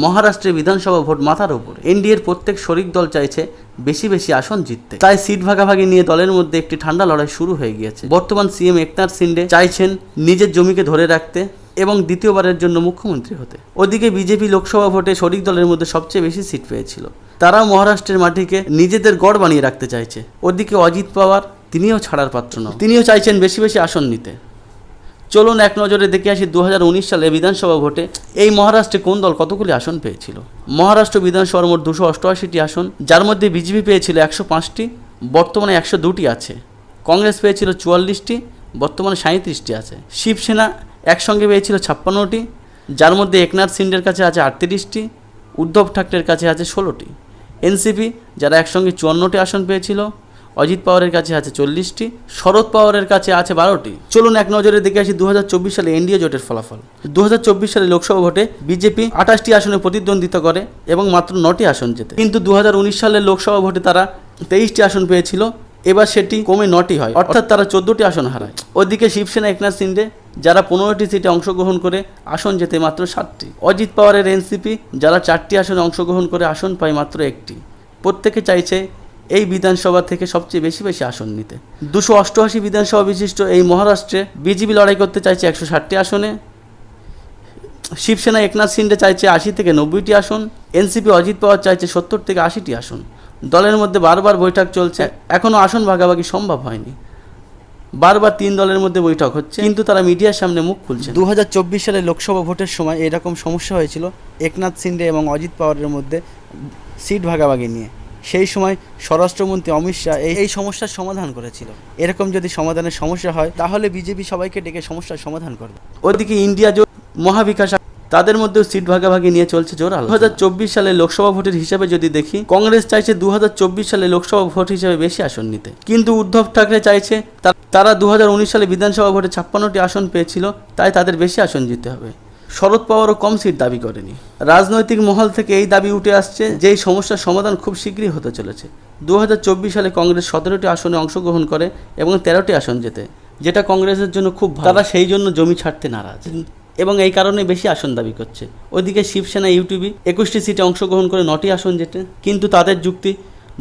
মহারাষ্ট্রের বিধানসভা ভোট মাথার ওপর। এনডিএর প্রত্যেক শরিক দল চাইছে বেশি বেশি আসন জিততে। তাই সিট ভাগাভাগি নিয়ে দলের মধ্যে একটি ঠান্ডা লড়াই শুরু হয়ে গিয়েছে। বর্তমান সিএম একনাথ সিন্ডে চাইছেন নিজের জমিকে ধরে রাখতে এবং দ্বিতীয়বারের জন্য মুখ্যমন্ত্রী হতে। ওদিকে বিজেপি লোকসভা ভোটে শরিক দলের মধ্যে সবচেয়ে বেশি সিট পেয়েছিল। তারাও মহারাষ্ট্রের মাটিকে নিজেদের গড় বানিয়ে রাখতে চাইছে। ওদিকে অজিত পাওয়ার, তিনিও ছাড়ার পাত্র নন। তিনিও চাইছেন বেশি বেশি আসন নিতে। চলুন এক নজরে দেখে আসি দু হাজার উনিশ সালে বিধানসভা ভোটে। এই মহারাষ্ট্রে কোন দল কতগুলি আসন পেয়েছিল? মহারাষ্ট্র বিধানসভার মোট দুশো অষ্টআশিটি আসন, যার মধ্যে বিজেপি পেয়েছিল একশো পাঁচটি, বর্তমানে একশো দুটি আছে। কংগ্রেস পেয়েছিল চুয়াল্লিশটি, বর্তমানে সাঁত্রিশটি আছে। শিবসেনা একসঙ্গে পেয়েছিল ছাপ্পান্নটি, যার মধ্যে একনাথ সিন্ডের কাছে আছে আটত্রিশটি, উদ্ধব ঠাকরের কাছে আছে ষোলোটি। এনসিপি, যারা একসঙ্গে চুয়ান্নটি আসন পেয়েছিল অজিত পাওয়ারের কাছে আছে চল্লিশটি শরদ পাওয়ারের কাছে আছে বারোটি। চলুন এক নজরে দেখে আসি দু হাজার চব্বিশ সালে এনডিএ জোটের ফলাফল। দু হাজার চব্বিশ সালে লোকসভা ভোটে বিজেপি আঠাশটি আসনে প্রতিদ্বন্দ্বিতা করে এবং মাত্র নটি আসন জেতে। কিন্তু দু সালে লোকসভা ভোটে তারা তেইশটি আসন পেয়েছিল, এবার সেটি কমে নটি হয়, অর্থাৎ তারা চোদ্দটি আসন হারায়। ওদিকে শিবসেনা একনাথ সিন্ডে, যারা পনেরোটি সিটে অংশগ্রহণ করে আসন জেতে মাত্র সাতটি। অজিত পাওয়ারের এনসিপি, যারা চারটি আসনে অংশগ্রহণ করে আসন পায় মাত্র একটি। প্রত্যেকে চাইছে এই বিধানসভা থেকে সবচেয়ে বেশি বেশি আসন নিতে। দুশো অষ্টআশি বিধানসভা বিশিষ্ট এই মহারাষ্ট্রে বিজেপি লড়াই করতে চাইছে একশো ষাটটি আসনে। শিবসেনা একনাথ সিন্ডে চাইছে আশি থেকে নব্বইটি আসন। এনসিপি অজিত পাওয়ার চাইছে সত্তর থেকে আশিটি আসন। দলের মধ্যে বারবার বৈঠক চলছে এখনও আসন ভাগাভাগি সম্ভব হয়নি। বারবার তিন দলের মধ্যে বৈঠক হচ্ছে, কিন্তু তারা মিডিয়ার সামনে মুখ খুলছে দু সালে লোকসভা ভোটের সময় এরকম সমস্যা হয়েছিল, একনাথ সিন্ডে এবং অজিত পাওয়ারের মধ্যে সিট ভাগাভাগি নিয়ে। সেই সময় স্বরাষ্ট্রমন্ত্রী অমিত শাহ এই সমস্যার সমাধান করেছিল। এরকম যদি সমাধানের সমস্যা হয়, তাহলে বিজেপি সবাইকে ডেকে সমস্যার সমাধান করবে। ওদিকে ইন্ডিয়া জোট, মহাবিকাশ তাদের মধ্যেও সিট ভাগাভাগি নিয়ে চলছে জোরাল। দু চব্বিশ সালে লোকসভা ভোটের হিসাবে যদি দেখি, কংগ্রেস চাইছে দু হাজার চব্বিশ সালে লোকসভা ভোট হিসাবে বেশি আসন নিতে। কিন্তু উদ্ধব ঠাকরে চাইছে, তারা দু সালে বিধানসভা ভোটে ছাপ্পান্নটি আসন পেয়েছিল, তাই তাদের বেশি আসন জিততে হবে। শরদ পাওয়ারও কম সিট দাবি করেনি। রাজনৈতিক মহল থেকে এই দাবি উঠে আসছে যে এই সমস্যার সমাধান খুব শীঘ্রই হতে চলেছে। দু হাজার চব্বিশ সালে কংগ্রেস সতেরোটি আসনে অংশগ্রহণ করে এবং তেরোটি আসন জেতে, যেটা কংগ্রেসের জন্য খুব। তারা সেই জন্য জমি ছাড়তে নারাজ এবং এই কারণে বেশি আসন দাবি করছে। ওদিকে শিবসেনা ইউটিউবি একুশটি সিটে অংশগ্রহণ করে নটি আসন জেতে, কিন্তু তাদের যুক্তি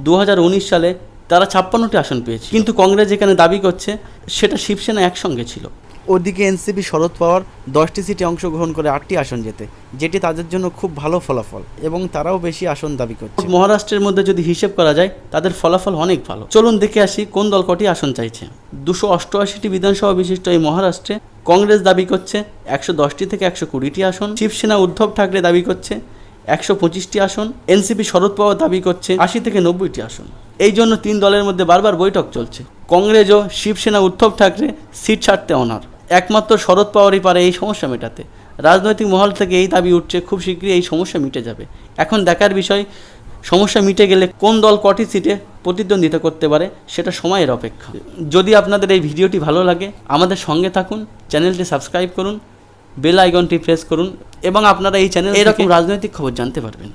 দু হাজার উনিশ সালে তারা ছাপ্পান্নটি আসন পেয়েছে। কিন্তু কংগ্রেস যেখানে দাবি করছে, সেটা শিবসেনা একসঙ্গে ছিল। ওদিকে এনসিপি শরদ পাওয়ার দশটি সিটে অংশগ্রহণ করে আটটি আসন জেতে, যেটি তাদের জন্য খুব ভালো ফলাফল এবং তারাও বেশি আসন দাবি করছে। মহারাষ্ট্রের মধ্যে যদি হিসেব করা যায়, তাদের ফলাফল অনেক ভালো। চলুন দেখে আসি কোন দল কটি আসন চাইছে। দুশো অষ্টআশিটি বিধানসভা বিশিষ্ট এই মহারাষ্ট্রে কংগ্রেস দাবি করছে একশো দশটি থেকে একশো কুড়িটি আসন, শিবসেনা উদ্ধব ঠাকরে দাবি করছে একশো পঁচিশটি আসন, এনসিপি শরদ পাওয়ার দাবি করছে আশি থেকে নব্বইটি আসন। এই জন্য তিন দলের মধ্যে বারবার বৈঠক চলছে। কংগ্রেস ও শিবসেনা উদ্ধব ঠাকরে সিট ছাড়তে অনার। একমাত্র শরদ পাওয়ারই পারে এই সমস্যা মেটাতে। রাজনৈতিক মহল থেকে এই দাবি উঠছে, খুব শীঘ্রই এই সমস্যা মিটে যাবে। এখন দেখার বিষয়, সমস্যা মিটে গেলে কোন দল কটি সিটে প্রতিদ্বন্দ্বিতা করতে পারে, সেটা সময়ের অপেক্ষা। যদি আপনাদের এই ভিডিওটি ভালো লাগে, আমাদের সঙ্গে থাকুন, চ্যানেলটি সাবস্ক্রাইব করুন, বেল আইকনটি প্রেস করুন, এবং আপনারা এই চ্যানেল এরকম রাজনৈতিক খবর জানতে পারবেন।